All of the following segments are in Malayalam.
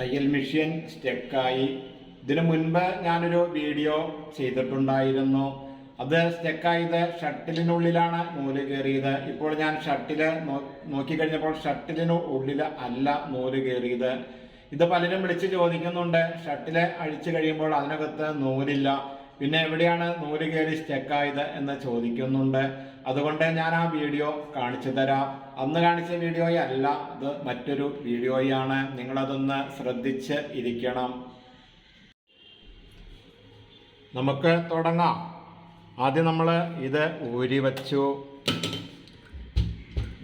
തയ്യൽ മെഷീൻ സ്റ്റെക്കായി. ഇതിനു മുൻപ് ഞാനൊരു വീഡിയോ ചെയ്തിട്ടുണ്ടായിരുന്നു. അത് സ്റ്റെക്കായത് ഷട്ടിലിനുള്ളിലാണ് നൂൽ കയറിയത്. ഇപ്പോൾ ഞാൻ ഷട്ടിൽ നോ- നോക്കിക്കഴിഞ്ഞപ്പോൾ ഷട്ടിലിന് ഉള്ളിൽ അല്ല നൂൽ കയറിയത്. ഇത് പലരും വിളിച്ച് ചോദിക്കുന്നുണ്ട് ഷട്ടിൽ അഴിച്ചു കഴിയുമ്പോൾ അതിനകത്ത് നൂലില്ല. പിന്നെ എവിടെയാണ് നൂൽ കയറി സ്റ്റെക്കായത് എന്ന് ചോദിക്കുന്നുണ്ട്. അതുകൊണ്ട് ഞാൻ ആ വീഡിയോ കാണിച്ചു തരാം. അന്ന് കാണിച്ച വീഡിയോയല്ല അത് മറ്റൊരു വീഡിയോയാണ്. നിങ്ങളതൊന്ന് ശ്രദ്ധിച്ച് ഇരിക്കണം. നമുക്ക് തുടങ്ങാം. ആദ്യം നമ്മൾ ഇത് ഊരി വച്ചു.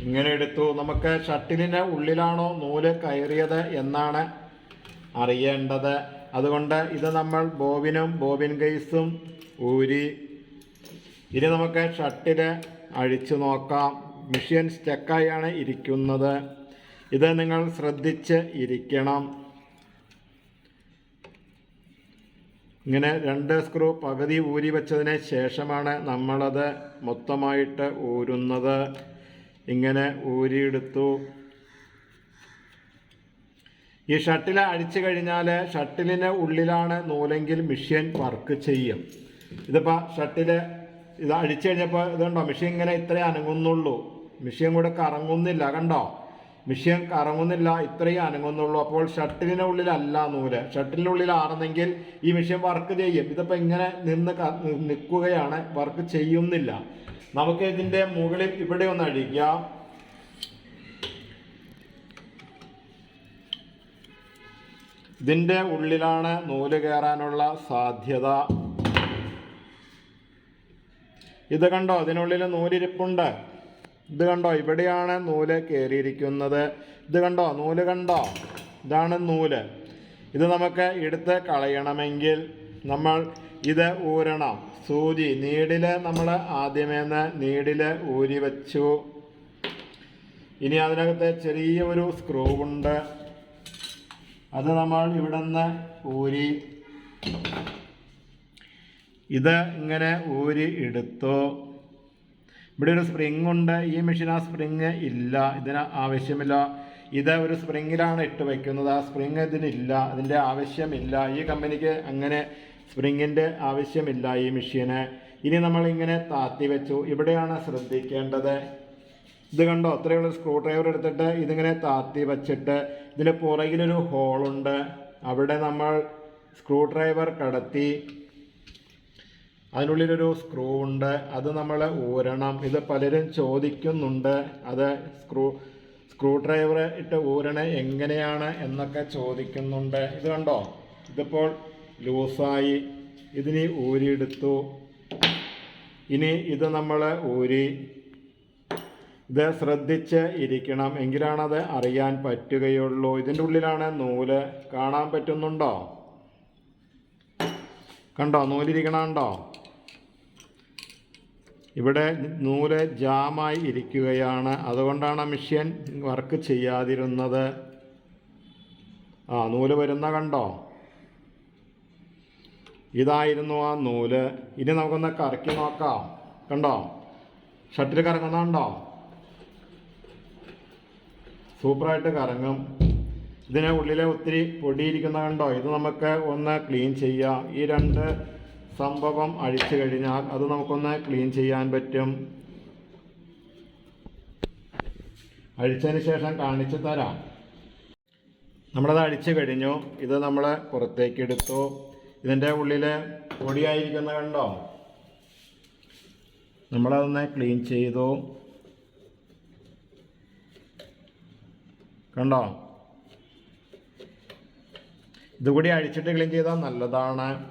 ഇങ്ങനെ എടുത്തു. നമുക്ക് ഷട്ടിലിന്റെ ഉള്ളിലാണോ നൂൽ കയറിയത് എന്നാണ് അറിയേണ്ടത്. അതുകൊണ്ട് ഇത് നമ്മൾ ബോബിനും ബോബിൻ ഗൈസും ഊരി. ഇനി നമുക്ക് ഷട്ടിൽ അഴിച്ചു നോക്കാം. മെഷീൻ സ്റ്റക്കായാണ് ഇരിക്കുന്നത്. ഇത് നിങ്ങൾ ശ്രദ്ധിച്ച് ഇരിക്കണം. ഇങ്ങനെ രണ്ട് സ്ക്രൂ പകുതി ഊരി വെച്ചതിന് ശേഷമാണ് നമ്മളത് മൊത്തമായിട്ട് ഊരുന്നത്. ഇങ്ങനെ ഊരിയെടുത്തു. ഈ ഷട്ടിൽ അഴിച്ചു കഴിഞ്ഞാൽ ഷട്ടിലിന് ഉള്ളിലാണ് നൂലെങ്കിൽ മെഷീൻ വർക്ക് ചെയ്യും. ഇതിപ്പോൾ ഷട്ടിൽ ഇത് അഴിച്ചു കഴിഞ്ഞപ്പോൾ ഇതുണ്ടോ? മെഷീൻ ഇങ്ങനെ ഇത്രേ അനങ്ങുന്നുള്ളൂ. മെഷീൻ കൂടെ കറങ്ങുന്നില്ല കണ്ടോ? മെഷീൻ കറങ്ങുന്നില്ല ഇത്രയും അനങ്ങുന്നുള്ളൂ. അപ്പോൾ ഷട്ടിലിന് ഉള്ളിലല്ല നൂൽ. ഷട്ടിലിനുള്ളിലാണെന്നെങ്കിൽ ഈ മെഷീൻ വർക്ക് ചെയ്യും. ഇതിപ്പോൾ ഇങ്ങനെ നിന്ന് നിൽക്കുകയാണ് വർക്ക് ചെയ്യുന്നില്ല. നമുക്ക് ഇതിന്റെ മുകളിൽ ഇവിടെ ഒന്ന് അഴിക്കാം. ഇതിന്റെ ഉള്ളിലാണ് നൂൽ കയറാനുള്ള സാധ്യത. ഇത് കണ്ടോ? അതിനുള്ളിൽ നൂലിരിപ്പുണ്ട്. ഇത് കണ്ടോ? ഇവിടെയാണ് നൂൽ കയറിയിരിക്കുന്നത് ഇത് കണ്ടോ? നൂൽ കണ്ടോ? ഇതാണ് നൂൽ. ഇത് നമുക്ക് എടുത്ത് കളയണമെങ്കിൽ നമ്മൾ ഇത് ഊരണം. സൂചി നീഡിൽ നമ്മൾ ആദ്യമേന്ന് നീഡിൽ ഊരി വച്ചു. ഇനി അതിനകത്ത് ചെറിയ ഒരു സ്ക്രൂ ഉണ്ട്. അത് നമ്മൾ ഇവിടുന്ന് ഊരി. ഇത് ഇങ്ങനെ ഊരി എടുത്തു. ഇവിടെ ഒരു സ്പ്രിങ് ഉണ്ട്. ഈ മെഷീൻ ആ സ്പ്രിങ് ഇല്ല. ഇതിന് ആവശ്യമില്ല. ഇത് ഒരു സ്പ്രിങ്ങിലാണ് ഇട്ട് വയ്ക്കുന്നത് ആ സ്പ്രിങ് ഇതിനില്ല. അതിന്റെ ആവശ്യമില്ല. ഈ കമ്പനിക്ക് അങ്ങനെ സ്പ്രിങ്ങിന്റെ ആവശ്യമില്ല ഈ മെഷീന് ഇനി നമ്മൾ ഇങ്ങനെ താത്തി വെച്ചു. ഇവിടെയാണ് ശ്രദ്ധിക്കേണ്ടത്. ഇത് കണ്ടോ? അത്രയുള്ള സ്ക്രൂ ഡ്രൈവർ എടുത്തിട്ട് ഇതിങ്ങനെ താത്തി വെച്ചിട്ട് ഇതിന് പുറകിലൊരു ഹോളുണ്ട്. അവിടെ നമ്മൾ സ്ക്രൂ ഡ്രൈവർ കടത്തി. അതിനുള്ളിലൊരു സ്ക്രൂ ഉണ്ട്. അത് നമ്മൾ ഊരണം. ഇത് പലരും ചോദിക്കുന്നുണ്ട്. അത് സ്ക്രൂ സ്ക്രൂ ഡ്രൈവർ ഇട്ട് ഊരണ എങ്ങനെയാണ് എന്നൊക്കെ ചോദിക്കുന്നുണ്ട്. ഇത് കണ്ടോ? ഇതിപ്പോൾ ലൂസായി. ഇതിനി ഊരിയെടുത്തു. ഇനി ഇത് നമ്മൾ ഊരി. ഇത് ശ്രദ്ധിച്ച് ഇരിക്കണം. എങ്കിലാണത് അറിയാൻ പറ്റുകയുള്ളൂ. ഇതിന്റെ ഉള്ളിലാണ് നൂൽ കാണാൻ പറ്റുന്നുണ്ടോ? കണ്ടോ? നൂലിരിക്കണുണ്ടോ ഇവിടെ നൂൽ ജാമായി ഇരിക്കുകയാണ്. അതുകൊണ്ടാണ് മെഷീൻ വർക്ക് ചെയ്യാതിരുന്നത്. ആ നൂൽ വരുന്ന കണ്ടോ? ഇതായിരുന്നു ആ നൂൽ. ഇനി നമുക്കൊന്ന് കറക്കി നോക്കാം. കണ്ടോ? ഷട്ടിൽ കറങ്ങുന്നുണ്ടോ സൂപ്പറായിട്ട് കറങ്ങും. ഇതിന് ഉള്ളിലെ ഒത്തിരി പൊടിയിരിക്കുന്ന കണ്ടോ? ഇത് നമുക്ക് ഒന്ന് ക്ലീൻ ചെയ്യാം. ഈ രണ്ട് സംഭവം അഴിച്ചു കഴിഞ്ഞാൽ അത് നമുക്കൊന്ന് ക്ലീൻ ചെയ്യാൻ പറ്റും. അഴിച്ചതിന് ശേഷം കാണിച്ചു തരാം. നമ്മളത് അഴിച്ചു കഴിഞ്ഞു. ഇത് നമ്മൾ പുറത്തേക്ക് എടുത്തു. ഇതിന്റെ ഉള്ളിൽ പൊടിയായിരിക്കുന്ന കണ്ടോ? നമ്മളതൊന്ന് ക്ലീൻ ചെയ്തു. കണ്ടോ? ഇതുകൂടി അഴിച്ചിട്ട് ക്ലീൻ ചെയ്താൽ നല്ലതാണ്.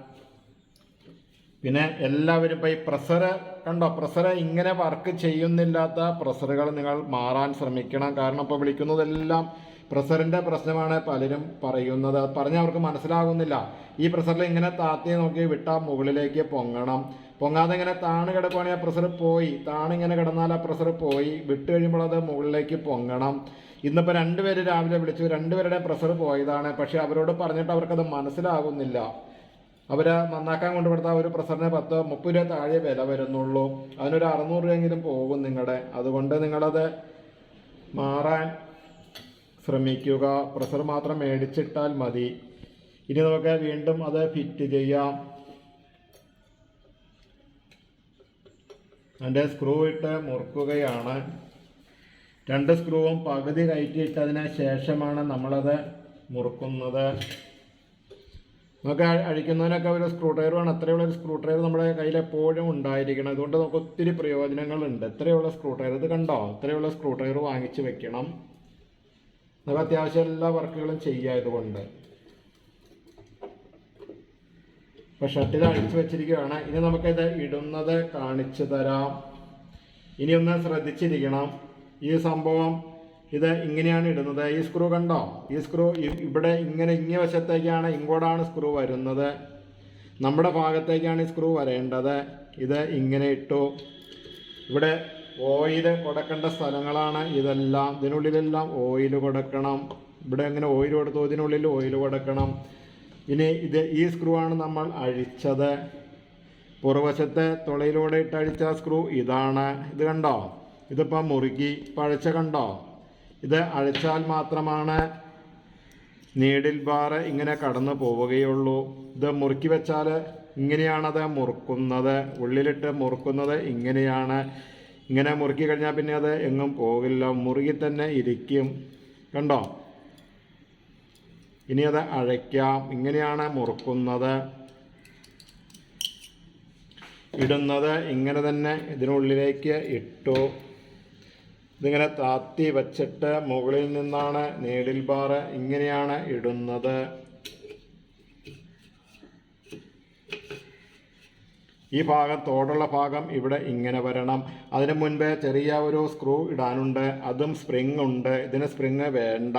പിന്നെ എല്ലാവരും ഇപ്പോൾ ഈ പ്രസർ കണ്ടോ? പ്രസർ ഇങ്ങനെ വർക്ക് ചെയ്യുന്നില്ലാത്ത പ്രസറുകൾ നിങ്ങൾ മാറാൻ ശ്രമിക്കണം. കാരണം ഇപ്പോൾ വിളിക്കുന്നതെല്ലാം പ്രസറിന്റെ പ്രശ്നമാണ് പലരും പറയുന്നത്. പറഞ്ഞാൽ അവർക്ക് മനസ്സിലാകുന്നില്ല. ഈ പ്രസറിൽ ഇങ്ങനെ താത്തി നോക്കി വിട്ടാൽ മുകളിലേക്ക് പൊങ്ങണം. പൊങ്ങാതെ ഇങ്ങനെ താണ് കിടക്കുവാണെങ്കിൽ ആ പ്രസർ പോയി. താണിങ്ങനെ കിടന്നാൽ ആ പ്രസർ പോയി. വിട്ട് കഴിയുമ്പോൾ അത് മുകളിലേക്ക് പൊങ്ങണം. ഇന്നിപ്പോൾ രണ്ടുപേര് രാവിലെ വിളിച്ചു. രണ്ടുപേരുടെ പ്രഷർ പോയതാണ്. പക്ഷേ അവരോട് പറഞ്ഞിട്ട് അവർക്കത് മനസ്സിലാകുന്നില്ല. അവർ നന്നാക്കാൻ കൊണ്ടുകൊടുത്താൽ ഒരു പ്രസറിന് പത്ത് മുപ്പത് രൂപ താഴെ വില വരുന്നുള്ളൂ. അതിനൊരു അറുന്നൂറ് രൂപയെങ്കിലും പോകും നിങ്ങളുടെ അതുകൊണ്ട് നിങ്ങളത് മാറാൻ ശ്രമിക്കുക. പ്രസർ മാത്രം മേടിച്ചിട്ടാൽ മതി. ഇനി നമുക്ക് വീണ്ടും അത് ഫിറ്റ് ചെയ്യാം. അതിന്റെ സ്ക്രൂ ഇട്ട് മുറുക്കുകയാണ്. രണ്ട് സ്ക്രൂവും പകുതി കയറ്റിയിട്ടതിന് ശേഷമാണ് നമ്മളത് മുറുക്കുന്നത്. നമുക്ക് അഴിക്കുന്നതിനൊക്കെ ഒരു സ്ക്രൂ ഡ്രൈവർ വേണം അത്രയുള്ള ഒരു സ്ക്രൂ ഡ്രൈവർ നമ്മുടെ കയ്യിൽ എപ്പോഴും ഉണ്ടായിരിക്കണം. അതുകൊണ്ട് നമുക്ക് ഒത്തിരി പ്രയോജനങ്ങളുണ്ട്. ഇത്രയുള്ള സ്ക്രൂ ഡ്രൈവർ ഇത് കണ്ടോ? ഇത്രയുള്ള സ്ക്രൂ ഡ്രൈവർ വാങ്ങിച്ച് വെക്കണം. നമുക്ക് അത്യാവശ്യം എല്ലാ വർക്കുകളും ചെയ്യായതുകൊണ്ട് ഇപ്പൊ ഷട്ടിൽ അഴിച്ചു വെച്ചിരിക്കുകയാണ്. ഇനി നമുക്കിത് ഇടുന്നത് കാണിച്ചു തരാം. ഇനി ഒന്ന് ശ്രദ്ധിച്ചിരിക്കണം. ഈ സംഭവം ഇത് ഇങ്ങനെയാണ് ഇടുന്നത്. ഈ സ്ക്രൂ കണ്ടോ? ഈ സ്ക്രൂ ഇവിടെ ഇങ്ങനെ ഇങ്ങേ വശത്തേക്കാണ് ഇങ്ങോട്ടാണ് സ്ക്രൂ വരുന്നത്. നമ്മുടെ ഭാഗത്തേക്കാണ് ഈ സ്ക്രൂ വരേണ്ടത്. ഇത് ഇങ്ങനെ ഇട്ടു. ഇവിടെ ഓയിൽ കൊടുക്കേണ്ട സ്ഥലങ്ങളാണ് ഇതെല്ലാം. ഇതിനുള്ളിലെല്ലാം ഓയിൽ കൊടുക്കണം. ഇവിടെ അങ്ങനെ ഓയിൽ കൊടുത്തു. ഇതിനുള്ളിൽ ഓയിൽ കൊടുക്കണം. ഇനി ഇത് ഈ സ്ക്രൂ ആണ് നമ്മൾ അഴിച്ചത്. പുറവശത്തെ തുളയിലൂടെ ഇട്ടഴിച്ച സ്ക്രൂ ഇതാണ്. ഇത് കണ്ടോ? ഇതിപ്പോൾ മുറുകി പഴച്ച കണ്ടോ? ഇത് അഴച്ചാൽ മാത്രമാണ് നീഡിൽ ബാർ ഇങ്ങനെ കടന്നു പോവുകയുള്ളൂ. ഇത് മുറുക്കി വെച്ചാൽ ഇങ്ങനെയാണത് മുറുക്കുന്നത്. ഉള്ളിലിട്ട് മുറുക്കുന്നത് ഇങ്ങനെയാണ്. ഇങ്ങനെ മുറുക്കി കഴിഞ്ഞാൽ പിന്നെ അത് എങ്ങും പോകില്ല. മുറുകി തന്നെ ഇരിക്കും. കണ്ടോ? ഇനി അത് അഴയ്ക്കാം. ഇങ്ങനെയാണ് മുറുക്കുന്നത്. ഇടുന്നത് ഇങ്ങനെ തന്നെ ഇതിനുള്ളിലേക്ക് ഇട്ടു. ഇതിങ്ങനെ താത്തി വച്ചിട്ട് മുകളിൽ നിന്നാണ് നീഡിൽ ബാർ ഇങ്ങനെയാണ് ഇടുന്നത്. ഈ ഭാഗം തോടുള്ള ഭാഗം ഇവിടെ ഇങ്ങനെ വരണം. അതിനു മുൻപേ ചെറിയ ഒരു സ്ക്രൂ ഇടാനുണ്ട്. അതും സ്പ്രിങ് ഉണ്ട്. ഇതിന് സ്പ്രിങ് വേണ്ട.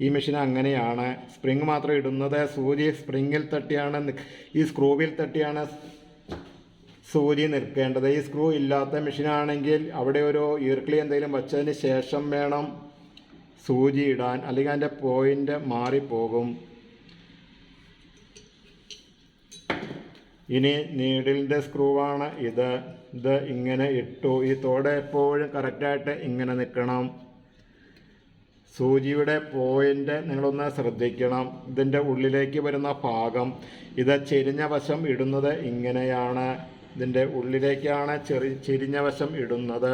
ഈ മെഷീൻ അങ്ങനെയാണ്. സ്പ്രിങ് മാത്രം ഇടുന്നത്. സൂചി സ്പ്രിങ്ങിൽ തട്ടിയാണ് ഈ സ്ക്രൂവിൽ തട്ടിയാണ് സൂചി നിൽക്കേണ്ടത്. ഈ സ്ക്രൂ ഇല്ലാത്ത മെഷീനാണെങ്കിൽ അവിടെ ഒരു ഈർക്കിളി എന്തെങ്കിലും വെച്ചതിന് ശേഷം വേണം സൂചി ഇടാൻ. അല്ലെങ്കിൽ അതിന്റെ പോയിന്റ് മാറിപ്പോകും. ഇനി നീഡിലിന്റെ സ്ക്രൂവാണ് ഇത്. ഇത് ഇങ്ങനെ ഇട്ടു. ഈ തോട് എപ്പോഴും കറക്റ്റായിട്ട് ഇങ്ങനെ നിൽക്കണം. സൂചിയുടെ പോയിന്റ് നിങ്ങളൊന്ന് ശ്രദ്ധിക്കണം. ഇതിന്റെ ഉള്ളിലേക്ക് വരുന്ന ഭാഗം. ഇത് ചെരിഞ്ഞ വശം ഇടുന്നത് ഇങ്ങനെയാണ്. ഇതിന്റെ ഉള്ളിലേക്കാണ് ചെറി ചെരിഞ്ഞ വശം ഇടുന്നത്.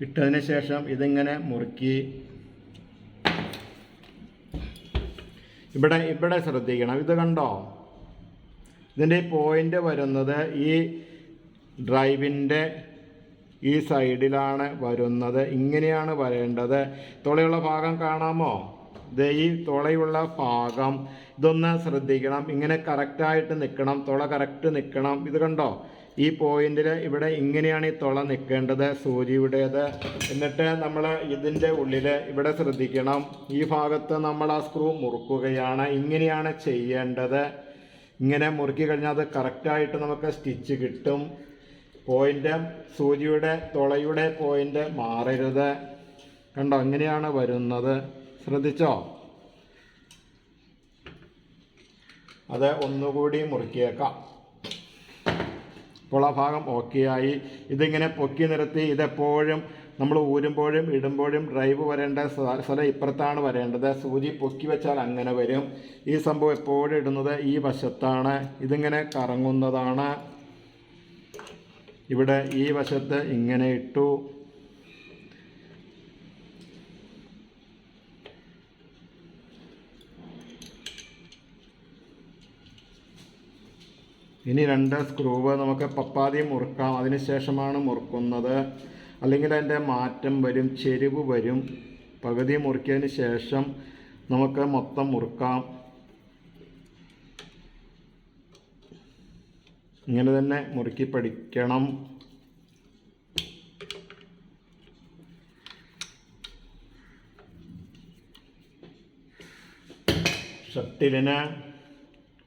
ഇട്ടതിന് ശേഷം ഇതിങ്ങനെ മുറുക്കി. ഇവിടെ ഇവിടെ ശ്രദ്ധിക്കണം. ഇത് കണ്ടോ? ഇതിന്റെ പോയിന്റ് വരുന്നത് ഈ ഡ്രൈവിന്റെ ഈ സൈഡിലാണ് വരുന്നത്. ഇങ്ങനെയാണ് വരേണ്ടത്. തുളയുള്ള ഭാഗം കാണാമോ? ദേ ഈ തുളയുള്ള ഭാഗം. ഇതൊന്ന് ശ്രദ്ധിക്കണം. ഇങ്ങനെ കറക്റ്റായിട്ട് നിൽക്കണം തുള കറക്റ്റ് നിൽക്കണം ഇത് കണ്ടോ? ഈ പോയിന്റിൽ ഇവിടെ ഇങ്ങനെയാണ് ഈ തുള നിൽക്കേണ്ടത്. സൂചിയുടേത് എന്നിട്ട് നമ്മൾ ഇതിന്റെ ഉള്ളിൽ ഇവിടെ ശ്രദ്ധിക്കണം. ഈ ഭാഗത്ത് നമ്മൾ ആ സ്ക്രൂ മുറുക്കുകയാണ്. ഇങ്ങനെയാണ് ചെയ്യേണ്ടത്. ഇങ്ങനെ മുറുക്കി കഴിഞ്ഞാൽ അത് കറക്റ്റായിട്ട് നമുക്ക് സ്റ്റിച്ച് കിട്ടും. പോയിന്റ് സൂചിയുടെ തുളയുടെ പോയിന്റ് മാറരുത്. കണ്ടോ അങ്ങനെയാണ് വരുന്നത്. ശ്രദ്ധിച്ചോ? അത് ഒന്നുകൂടി മുറുക്കിയേക്കാം. അപ്പോൾ ആ ഭാഗം ഓക്കെ ആയി. ഇതിങ്ങനെ പൊക്കി നിർത്തി ഇതെപ്പോഴും നമ്മൾ ഊരുമ്പോഴും ഇടുമ്പോഴും ഡ്രൈവ് വരേണ്ട സ്ഥ- സ്ഥലം ഇപ്പുറത്താണ് വരേണ്ടത്. സൂചി പൊക്കി വെച്ചാൽ അങ്ങനെ വരും. ഈ സംഭവം എപ്പോഴും ഇടുന്നത് ഈ വശത്താണ്. ഇതിങ്ങനെ കറങ്ങുന്നതാണ്. ഇവിടെ ഈ വശത്ത് ഇങ്ങനെ ഇട്ടു. ഇനി രണ്ട് സ്ക്രൂവ് നമുക്ക് പപ്പാതി മുറുക്കാം. അതിന് ശേഷമാണ് മുറുക്കുന്നത്. അല്ലെങ്കിൽ അതിന്റെ മാറ്റം വരും ചെരിവ് വരും. പകുതി മുറുക്കിയതിന് ശേഷം നമുക്ക് മൊത്തം മുറുക്കാം. ഇങ്ങനെ തന്നെ മുറുക്കി പഠിക്കണം. ഷട്ടിലിന്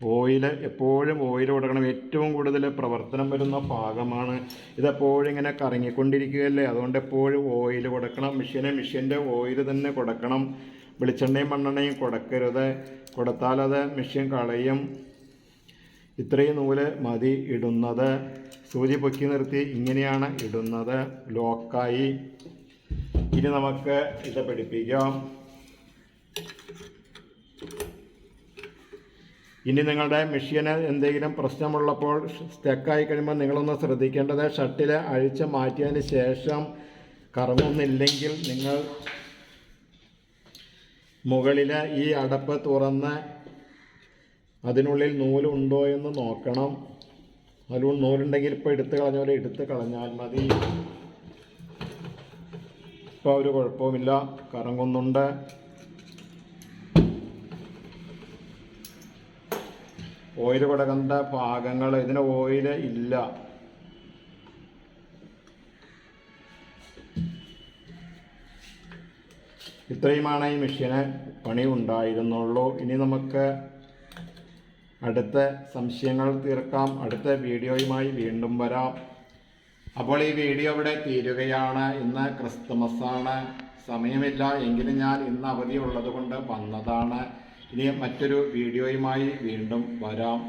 ഓയിൽ എപ്പോഴും ഓയിൽ കൊടുക്കണം. ഏറ്റവും കൂടുതൽ പ്രവർത്തനം വരുന്ന ഭാഗമാണ്. ഇതെപ്പോഴും ഇങ്ങനെ കറങ്ങിക്കൊണ്ടിരിക്കുകയല്ലേ? അതുകൊണ്ട് എപ്പോഴും ഓയിൽ കൊടുക്കണം. മെഷീന് മെഷീന്റെ ഓയിൽ തന്നെ കൊടുക്കണം. വെളിച്ചെണ്ണയും മണ്ണെണ്ണയും കൊടുക്കരുത്. കൊടുത്താലത് മെഷീൻ കളയും. ഇത്രയും നൂൽ മതി ഇടുന്നത്. സൂചി പൊക്കി നിർത്തി ഇങ്ങനെയാണ് ഇടുന്നത്. ലോക്കായി. ഇനി നമുക്ക് ഇത് പിടിപ്പിക്കാം. ഇനി നിങ്ങളുടെ മെഷീന് എന്തെങ്കിലും പ്രശ്നമുള്ളപ്പോൾ സ്റ്റക്കായി കഴിയുമ്പോൾ നിങ്ങളൊന്ന് ശ്രദ്ധിക്കേണ്ടത് ഷട്ടിൽ അഴിച്ച് മാറ്റിയതിന് ശേഷം കറങ്ങുന്നില്ലെങ്കിൽ നിങ്ങൾ മുകളിൽ ഈ അടപ്പ് തുറന്ന് അതിനുള്ളിൽ നൂലുണ്ടോ എന്ന് നോക്കണം. അതിൽ നൂലുണ്ടെങ്കിൽ ഇപ്പോൾ എടുത്ത് കളഞ്ഞ പോലെ എടുത്ത് കളഞ്ഞാൽ മതി. ഇപ്പോൾ ഒരു കുഴപ്പവുമില്ല. കറങ്ങുന്നുണ്ട് ഓയിൽ കൊടുക്കേണ്ട ഭാഗങ്ങൾ ഇതിന് ഓയിൽ ഇല്ല. ഇത്രയുമാണ് ഈ മെഷീന് പണി ഉണ്ടായിരുന്നുള്ളൂ ഇനി നമുക്ക് അടുത്ത സംശയങ്ങൾ തീർക്കാം. അടുത്ത വീഡിയോയുമായി വീണ്ടും വരാം. അപ്പോൾ ഈ വീഡിയോ ഇവിടെ തീരുകയാണ്. ഇന്ന് ക്രിസ്തുമസാണ് സമയമില്ല. എങ്കിലും ഞാൻ ഇന്ന് അവധി ഉള്ളത് കൊണ്ട് വന്നതാണ്. ഇനി മറ്റൊരു വീഡിയോയുമായി വീണ്ടും വരാം.